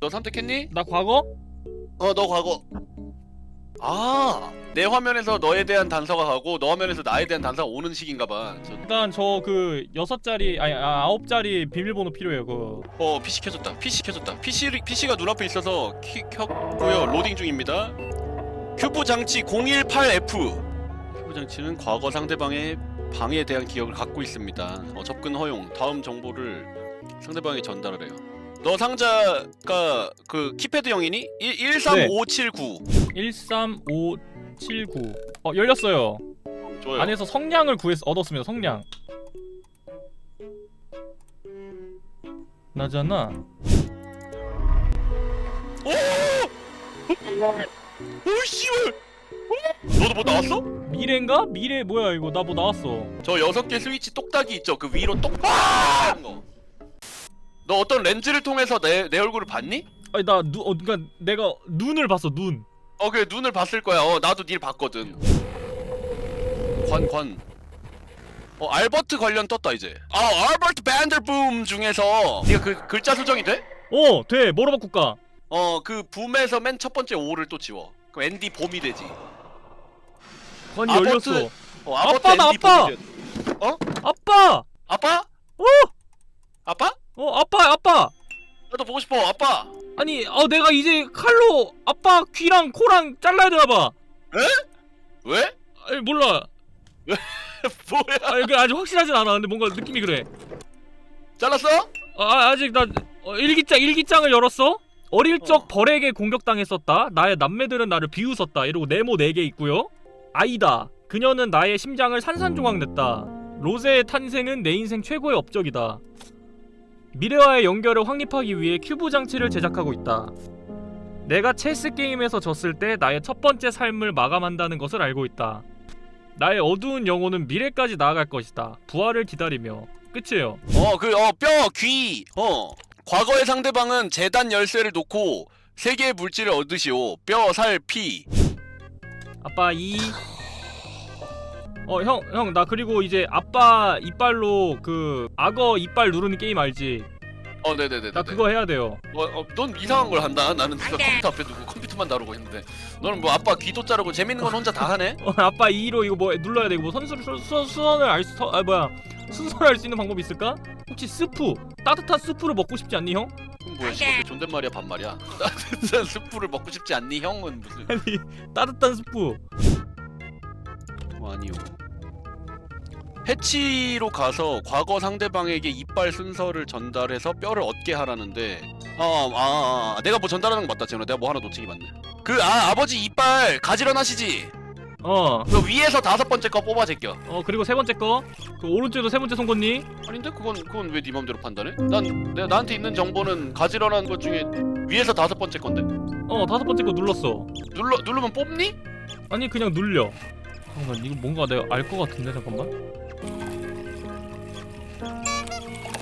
너 선택했니? 나 과거? 어 너 과거. 아내 화면에서 너에 대한 단서가 가고 너 화면에서 나에 대한 단서가 오는 식인가봐. 저, 일단 저 그 여섯 자리 아니 아, 아홉 자리 비밀번호 필요해요. 그 어 PC 켜졌다 PC 켜졌다. PC, PC가 눈앞에 있어서 키, 켰고요. 로딩 중입니다. 큐브 장치 018F 큐브 장치는 과거 상대방의 방에 대한 기억을 갖고 있습니다. 어, 접근 허용 다음 정보를 상대방에게 전달을 해요 너 상자가 그 키패드 형이니? 1, 13579 13579. 어 열렸어요. 좋아요 안에서 성냥을 구해서 얻었습니다. 성냥. 나잖아. 오! 오 씨발! 어? 너도 뭐 나왔어? 미래인가? 미래 뭐야 이거 나 뭐 나왔어. 저 여섯 개 스위치 똑딱이 있죠? 그 위로 똑 아! 거. 너 어떤 렌즈를 통해서 내, 내 얼굴을 봤니? 아니 나 눈 어, 그러니까 내가 눈을 봤어 눈. 어 그래 눈을 봤을 거야 어 나도 닐 봤거든 관 관. 어 알버트 관련 떴다 이제 아 알버트 밴더붐 중에서 네가 그 글자 수정이 돼? 어 돼. 뭐로 바꿀까? 어 그 붐에서 맨 첫 번째 O를 또 지워 그럼 앤디 봄이 되지 관이 아버트. 열렸어. 어 아버트 아빠다, 아빠! 봄이 돼. 아빠. 아빠? 어! 아빠? 어 아빠 아빠. 나도 보고 싶어 아빠 아니 어 내가 이제 칼로 아빠 귀랑 코랑 잘라야 되나 봐. 왜? 아니 몰라. 뭐야 아니 그 아직 확실하진 않아. 근데 뭔가 느낌이 그래. 잘랐어? 아 아직 나 어, 일기장 일기장을 열었어. 어릴 적 어. 벌에게 공격당했었다. 나의 남매들은 나를 비웃었다. 이러고 네모 4개 있고요. 아이다. 그녀는 나의 심장을 산산조각 냈다. 로제의 탄생은 내 인생 최고의 업적이다. 미래와의 연결을 확립하기 위해 큐브 장치를 제작하고 있다. 내가 체스 게임에서 졌을 때 나의 첫 번째 삶을 마감한다는 것을 알고 있다. 나의 어두운 영혼은 미래까지 나아갈 것이다. 부활을 기다리며 끝이에요. 어 그 어 뼈 귀 어 과거의 상대방은 재단 열쇠를 놓고 세 개의 물질을 얻으시오 뼈 살 피 아빠 이. 어 형 형 나 그리고 이제 아빠 이빨로 그 악어 이빨 누르는 게임 알지? 어, 네네네. 나 그거 해야 돼요. 어, 어, 넌 이상한 걸 한다. 나는 진짜 컴퓨터 앞에 두고 컴퓨터만 다루고 있는데. 너는 뭐 아빠 귀도 자르고 재밌는 건 혼자 다 하네. 어 아빠 2로 이거 뭐 눌러야 되고 뭐 선수 수, 수, 수선을 알수 아 뭐야 순서를 알 수 있는 방법이 있을까? 혹시 스프 따뜻한 스프를 먹고 싶지 않니 형? 그럼 뭐야? 씨발 그 존댓말이야 반말이야. 따뜻한 스프를 먹고 싶지 않니? 형은 무슨? 아니 따뜻한 스프. 어, 아니요. 해치로 가서 과거 상대방에게 이빨 순서를 전달해서 뼈를 얻게 하라는데 아, 아, 아, 아 내가 뭐 전달하는 거 맞다 지금 내가 뭐 하나 게 맞네 그 아 아버지 이빨 가지런하시지 어. 그 위에서 다섯 번째 거 뽑아 제껴 어 그리고 세 번째 거. 그 오른쪽에도 세 번째 손건니? 아닌데 그건 그건 왜 네 맘대로 판단해? 난 내가 나한테 있는 정보는 가지런한 것 중에 위에서 다섯 번째 건데 어 다섯 번째 거 눌렀어. 눌러 누르면 뽑니? 아니 그냥 눌려. 잠깐만 이거 뭔가 내가 알 것 같은데 잠깐만.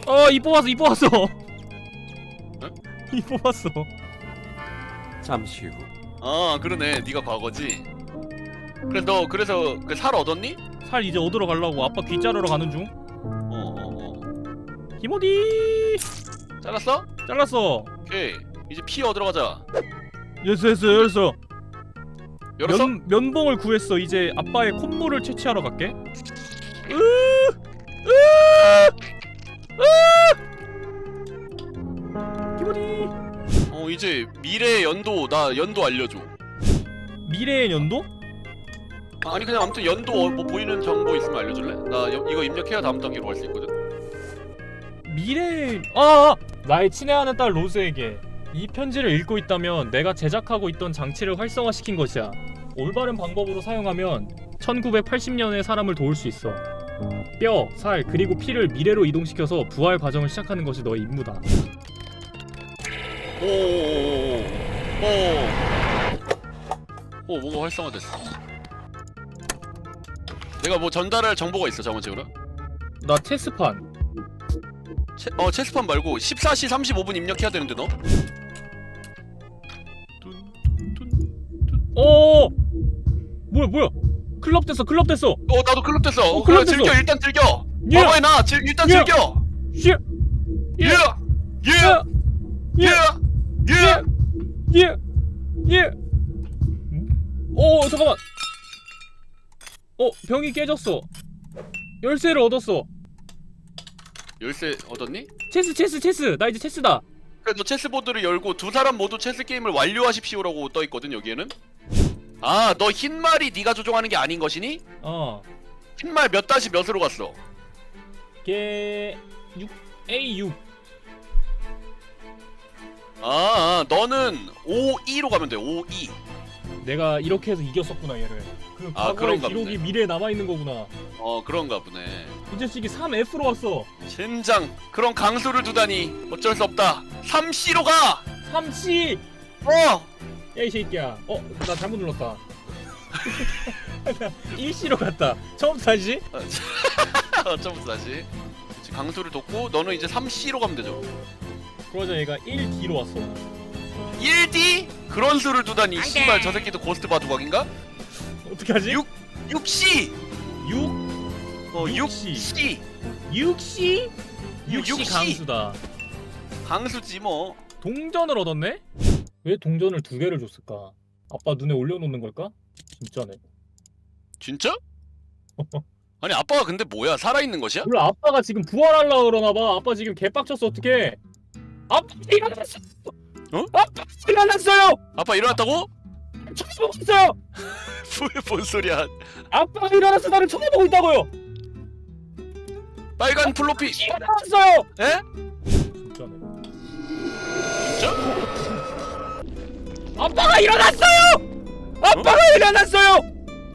어 이 뽑았어 이 뽑았어. 이 뽑았어. 잠시 후 아 그러네 네가 과거지 그래서 너 그래서 그 살 얻었니? 살 이제 얻으러 가려고 아빠 귀 자르러 가는 중. 어어어 히모디 잘랐어? 잘랐어. 오케이 이제 피 얻으러 가자 됐어 됐어 열었어. 열었어? 면 면봉을 구했어. 이제 아빠의 콧물을 채취하러 갈게. 으, 으, 으. 히모디 어 이제 미래 연도 나 연도 알려줘 미래의 연도? 아, 아니 그냥 아무튼 연도 어, 뭐 보이는 정보 있으면 알려줄래? 나 여- 이거 입력해야 다음 단계로 갈 수 있거든 미래 아, 아 나의 친애하는 딸 로즈에게 이 편지를 읽고 있다면 내가 제작하고 있던 장치를 활성화시킨 것이야. 올바른 방법으로 사용하면 1980년의 사람을 도울 수 있어. 뼈, 살, 그리고 피를 미래로 이동시켜서 부활 과정을 시작하는 것이 너의 임무다. 오 오 오오오 오 뭔가 활성화됐어 내가 뭐 전달할 정보가 있어 정원적으로 나 체스판. 체, 어 체스판 말고 14시 35분 입력해야 되는데 너? 어! 뭐야 뭐야? 클럽 됐어 클럽 됐어. 어 나도 클럽 됐어 어, 클럽 그래, 즐겨 됐어. 일단 즐겨 예. 과거에 나 즐, 일단 예. 즐겨 슈. 예! 예! 예. 예! 예! 예! 예! 오 잠깐만 어 병이 깨졌어 열쇠를 얻었어 열쇠 얻었니? 체스 체스 체스 나 이제 체스다 그래 너 체스보드를 열고 두 사람 모두 체스 게임을 완료하십시오라고 떠 있거든 여기에는. 아 너 흰말이 네가 조종하는 게 아닌 것이니? 어 흰말 몇 다시 몇으로 갔어? 게... 6 A6 아, 아 너는 5-2로 가면 돼 5-2 내가 이렇게 해서 이겼었구나 얘를 그 아, 과거의 그런가 기록이 보네. 미래에 남아 있는 거구나 어 그런가 보네 이 자식이 3F로 왔어 젠장 그런 강수를 두다니 어쩔 수 없다 3C로 가! 3C 어! 야 이 새끼야 어? 나 잘못 눌렀다 1C로 갔다 처음부터 다시? 어쩌면서 다시 그치, 강수를 뒀고 너는 이제 3C로 가면 되죠 그러자 얘가 1D로 왔어 1D? 그런 수를 두다니 씨발 저 새끼도 고스트 바둑각인가? 어떻게 하지? 육- 6C! 6 어 6C. 6C 6C? 6C 6C. 강수다 강수지 뭐 동전을 얻었네? 왜 동전을 두 개를 줬을까? 아빠 눈에 올려놓는 걸까? 진짜네 진짜? 아니 아빠가 근데 뭐야 살아있는 것이야? 몰라 아빠가 지금 부활하려고 그러나 봐 아빠 지금 개빡쳤어 어떡해 아빠 일어났어 어? 아빠 일어났어요 아빠 일어났다고? 쳐다보고 있어요 뭐야 뭔 소리야 아빠가 일어나서 나를 쳐다보고 있다고요 빨간 플로피 일어났어요 에? 아빠가 일어났어요 아빠가 일어났어요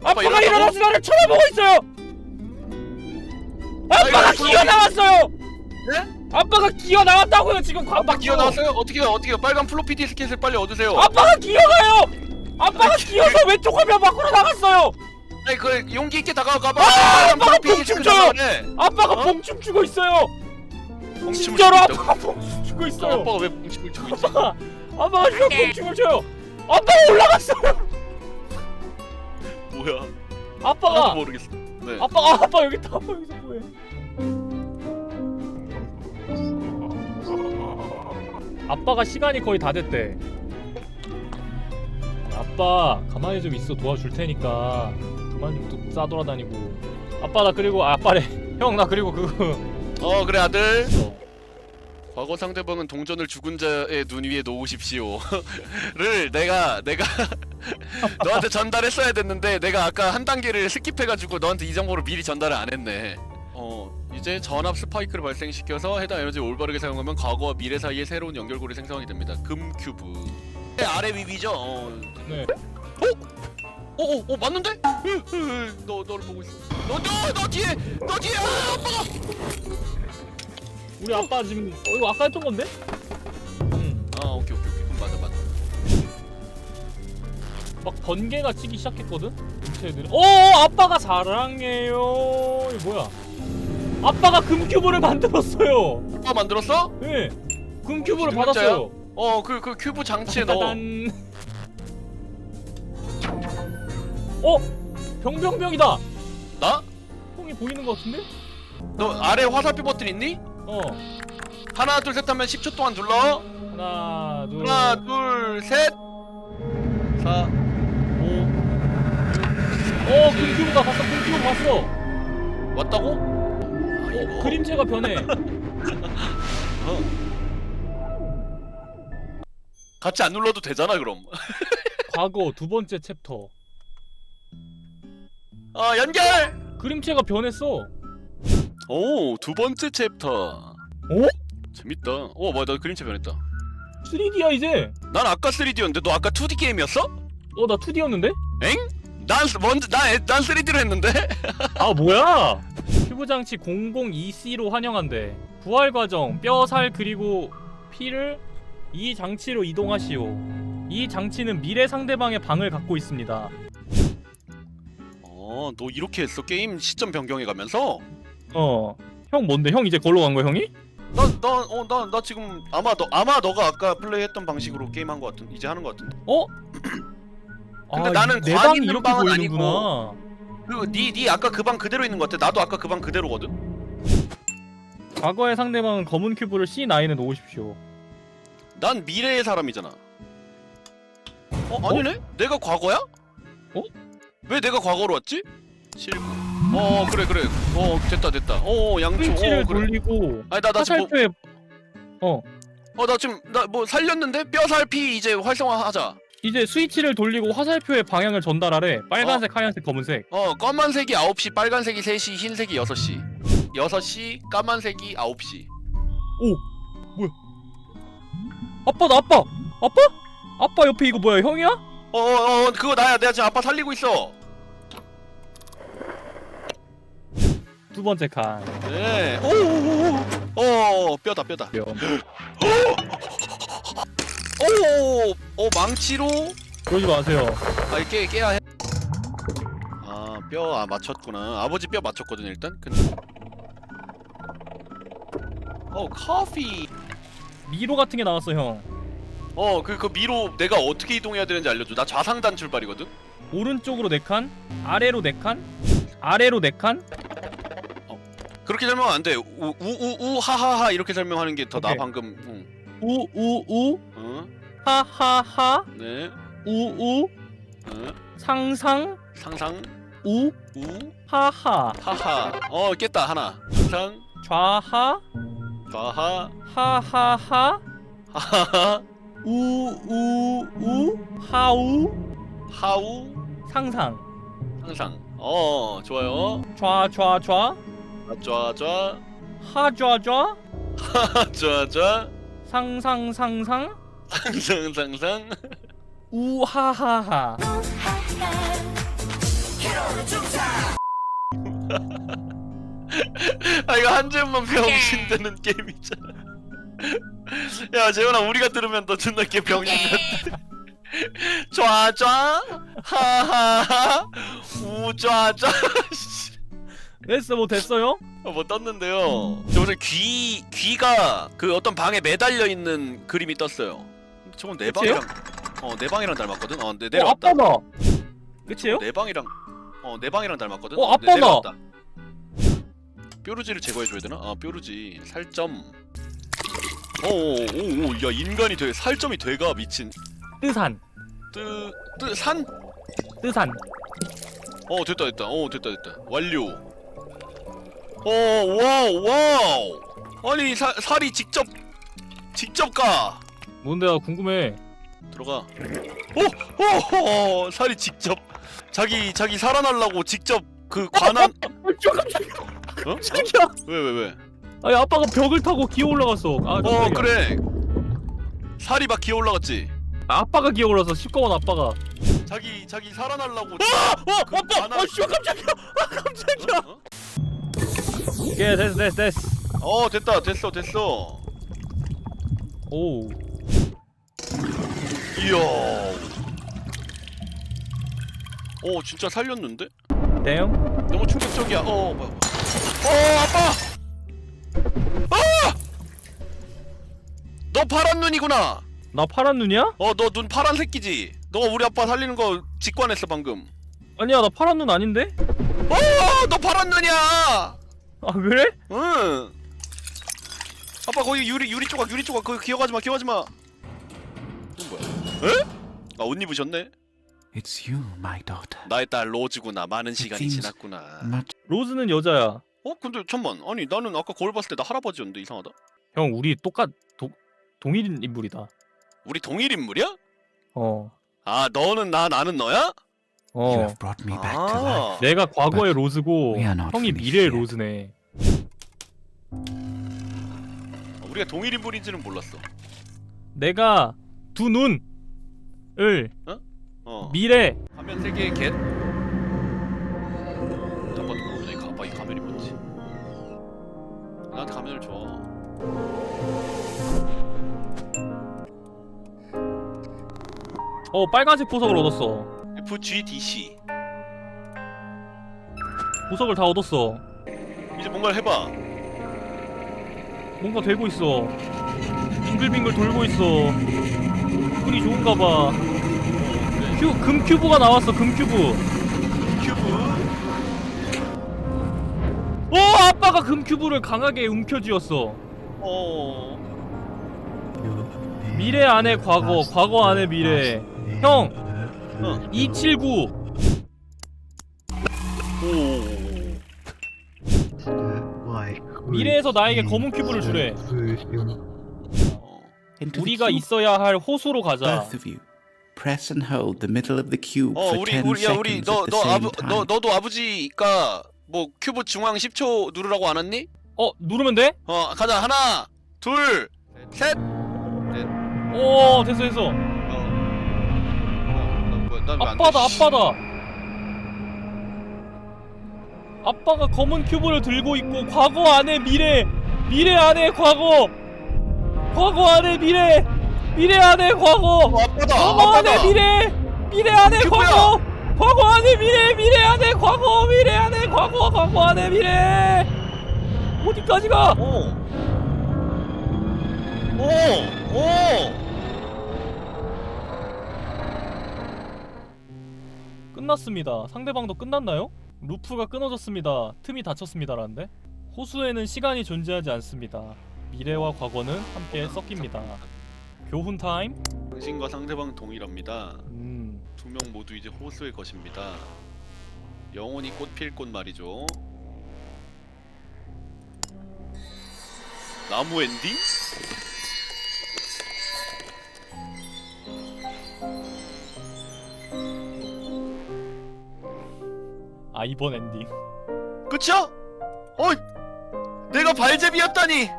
아빠가 일어났다고? 일어나서 나를 쳐다보고 있어요 아빠가 빨간 기어 나왔어요 네? 아빠가 기어 나왔다고요 지금 아빠 기어 나왔어요? 어떻게 어떻게 빨간 플로피 디스켓을 빨리 얻으세요 아빠가 기어가요 아빠가 기어서 왼쪽 화면 밖으로 나갔어요 아니 그 용기 있게 다가가봐 아, 아빠가 춤춰요! 나가네 아빠가 어? 봉춤 추고 있어요 뻥춤을 진짜로 있다고? 아빠가 봉춤 추고 있어요 아빠가 왜 추고 있지? 아빠가 아빠가 지금 봉춤을 춰요. 아빠가 올라갔어요 뭐야? 아빠가. 하나도 모르겠어. 네. 아빠가 아빠 여기 있다. 아빠 여기서 뭐해? 아빠가 시간이 거의 다 됐대. 아빠 가만히 좀 있어. 도와줄 테니까. 그만 좀또 싸돌아다니고. 아빠 나 그리고 아, 아빠래. 형 나 그리고 그거. 어 그래 아들. 어. 과거 상대방은 동전을 죽은 자의 눈 위에 놓으십시오를 내가 내가 너한테 전달했어야 됐는데 내가 아까 한 단계를 스킵해가지고 너한테 이 정보를 미리 전달을 안 했네 어 이제 전압 스파이크를 발생시켜서 해당 에너지를 올바르게 사용하면 과거와 미래 사이에 새로운 연결고리 생성이 됩니다 금 큐브 네, 아래 위비죠 어. 네 어, 어, 어, 맞는데? 으, 으, 으, 너, 너를 보고 있어. 너, 너, 너 뒤에, 너 뒤에, 아, 아빠가. 우리 아빠 지금 어, 이거 아까 했던 건데? 응. 아, 오케이, 오케이, 오케이. 그럼 맞아, 맞아. 막 번개가 치기 시작했거든? 인체들이 어 아빠가 사랑해요 이거 뭐야 아빠가 금큐브를 만들었어요 아빠 만들었어? 네 금큐브를 진짜 받았어요 어, 그, 그 큐브 장치에 넣어. 어? 병병병이다 나? 형이 보이는 것 같은데? 너 아래 화살표 버튼 있니? 어 하나, 둘, 셋 하면 10초 동안 눌러. 하나 둘 하나, 둘, 셋. 사, 오. 어 금큐브가 봤어 금큐브 봤어 왔다고? 어 그림체가 변해 같이 안 눌러도 되잖아, 그럼. 과거 두 번째 챕터 어, 연결! 그림체가 변했어 오, 두 번째 챕터. 오? 재밌다. 오, 뭐야, 나 그림체 변했다. 3D야 이제 난 아까 3D였는데 너 아까 2D 게임이었어? 어 나 2D였는데? 난 먼저 난, 난 3D로 했는데. 아 뭐야? 큐브 장치 002C로 환영한대. 부활 과정 뼈, 살 그리고 피를 이 장치로 이동하시오. 이 장치는 미래 상대방의 방을 갖고 있습니다. 어, 너 이렇게 했어 게임 시점 변경해 가면서? 어. 형 뭔데? 형 이제 걸로 간 거야, 형이? 나, 나, 어, 나, 나 지금 아마 너, 아마 너가 아까 플레이했던 방식으로 게임한 것 같은, 이제 하는 것 같은데. 어? 근데 아, 나는 내관 방이 있는 이렇게 방은 보이는구나. 그리고 네, 네 아까 그 방 그대로 있는 것 같아. 나도 아까 그 방 그대로거든. 과거의 상대방은 검은 큐브를 C9에 놓으십시오. 난 미래의 사람이잖아. 어 아니네? 내가 과거야? 어? 왜 내가 과거로 왔지? 실구. 어 그래 그래. 어 됐다 됐다. 어 양초. 스위치를 어 그래. 돌리고 아니 나나 지금 화살표에 어 뭐, 어나 지금 나 뭐 살렸는데 뼈살피 이제 활성화하자. 이제 스위치를 돌리고 화살표의 방향을 전달하래. 빨간색, 하얀색, 검은색. 어 검은색이 9시, 빨간색이 3시, 흰색이 6시. 6시, 까만색이 9시. 아빠 나 아빠. 아빠? 아빠 옆에 이거 뭐야? 형이야? 어어 어, 그거 나야. 내가 지금 아빠 살리고 있어. 두 번째 칸. 네. 오오오오. 어 뼈다 뼈다. 뼈. 오, 어 망치로 그러지 마세요. 아깨 깨야 해. 아뼈 아, 맞췄구나. 아버지 뼈 맞췄거든 일단. 근데 어 커피. 미로 같은 게 나왔어 형. 어그 그 미로 내가 어떻게 이동해야 되는지 알려줘. 나 좌상단 출발이거든. 오른쪽으로 네 칸, 아래로 네 칸, 아래로 네 칸. 그렇게 설명하면 안 돼. 우우우 하하하 이렇게 설명하는 게 더 나 오케이. 방금. 응. 우우우 어? 하하하 네. 우우 어? 상상 상상 우 우 하하 하하. 어 깼다 하나. 상상 좌하 좌하 하하하 하하하 우우우 하우 하우 상상 상상. 어 좋아요. 좌좌좌 좌좌 하좌좌 좌좌 상상 상상? 상상 상상. 우하하하. 아 이거 한 점만 병신 되는 게임이잖아. 야 재현아 우리가 들으면 너 존나 개 병신 같아. 좌좌 하하하 우좌좌 됐어 뭐 됐어요? 어, 뭐 떴는데요 저 무슨 귀 귀가 그 어떤 방에 매달려 있는 그림이 떴어요 저건 내? 방이랑 어내 방이랑 닮았거든 어내 어 내려왔다 아빠다 끝이에요? 내 방이랑 어내 방이랑 닮았거든. 어, 내- 아빠다. 내려왔다. 뾰루지를 제거해 줘야 되나? 아 뾰루지 살점. 오오오 야 인간이 돼 살점이 돼가 미친 뜨산 뜨뜨산 뜨산 어 됐다 됐다 어 됐다 됐다 완료. 어 와우 와우. 아니 사, 살이 직접 직접 가. 뭔데 나 궁금해. 들어가. 오, 오, 살이 직접. 자기 자기 살아나려고 직접 그 관한 어? 깜짝이야 왜왜 왜? 아니 아빠가 벽을 타고 기어 올라갔어. 아 어 깜짝이야. 그래. 살이 막 기어 올라갔지. 아, 아빠가 기어 올라서 시꺼먼 아빠가. 자기 자기 살아나려고 어그 아빠 만화- 아 씨발 깜짝이야. 아 깜짝이야 어? 예 됐어 됐어 됐어 어? 어 됐다 됐어 됐어 오 이야 어 진짜 살렸는데? 대형 너무 충격적이야 어 뭐야 어 아빠 아! 너 파란 눈이구나 나 파란 눈이야? 어 너 눈 파란 새끼지 너가 우리 아빠 살리는 거 직관했어 방금 아니야 나 파란 눈 아닌데? 어너 파란 눈이야 아 그래? 응. 아빠 거기 유리 유리 조각 유리 조각 거기 기어가지 마 기어가지 마. 이건 뭐야? 에? 아옷 입으셨네. It's you, my daughter. 나의 딸 로즈구나. 많은 시간이 seems- 지났구나. Much 로즈는 여자야 어 근데 잠만. 아니 나는 아까 거울 봤을 때 나 할아버지였는데 이상하다. 형 우리 똑같 도, 동일 인물이다 우리 동일 인물이야? 어 아 너는 나 나는 너야? You 어. have brought me back to life. 아. 내가 과거의 로즈고 we are not 형이 finished 미래의 yet. 로즈네 우리가 동일 인물인지는 몰랐어. 내가 두 눈을 어. 미래 화면 세 개의 겟. 아빠도 모르네. 이 아빠 이 가면이 뭔지. 나한테 가면을 줘. 어 빨간색 보석을 얻었어 FGDC. 보석을 다 얻었어 이제 뭔가를 해봐. 뭔가 되고 있어 빙글빙글 돌고 있어 운이 좋은가 봐 큐, 금 큐브가 나왔어 금 큐브 큐브. 어 아빠가 금 큐브를 강하게 움켜쥐었어 어. 미래 안에 과거 과거 안에 미래 형 어. 279 오. 미래에서 나에게 검은 큐브를 주래 어. Into the 우리가 cube. 있어야 할 호수로 가자 Both of you. Press and hold the middle of the cube 어 for 우리 10 우리 야 우리 seconds 너 at the 너 same 아부 time. 너 너도 아버지가 뭐 큐브 중앙 10초 누르라고 안 했니? 어 누르면 돼? 어 가자 하나 둘 셋. 오 됐어 됐어 어. 아빠다 아빠다 아빠가 검은 큐브를 들고 있고 과거 안에 미래 미래 안에 과거 과거 안에 미래 미래 안에 과거 어, 아빠다 과거 안에 아빠다. 미래 미래 안에 큐브야. 과거 과거 안에 미래 미래 안에 과거 미래 안에 과거 과거 안에 미래 어디까지 가? 오. 오. 오. 끝났습니다. 상대방도 끝났나요? 루프가 끊어졌습니다. 틈이 닫혔습니다라는데 호수에는 시간이 존재하지 않습니다. 미래와 과거는 함께 섞입니다. 교훈 타임. 당신과 상대방 동일합니다. 음, 두 명 모두 이제 호수의 것입니다. 영원히 꽃필 꽃 말이죠. 나무 엔딩? 아 이번 엔딩. 그쵸? 어이! 내가 발제비였다니!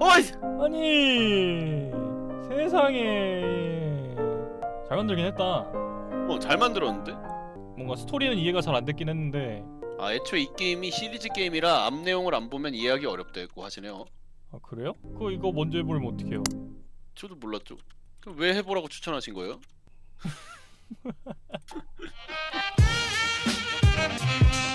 어이! 아니 세상에 잘 만들긴 했다. 어, 잘 만들었는데? 뭔가 스토리는 이해가 잘 안 됐긴 했는데 아, 애초에 이 게임이 시리즈 게임이라 앞 내용을 안 보면 이해하기 어렵다고 하시네요. 아 그래요? 그거 이거 먼저 해보면 어떡해요? 저도 몰랐죠. 그럼 왜 해보라고 추천하신 거예요? Bye.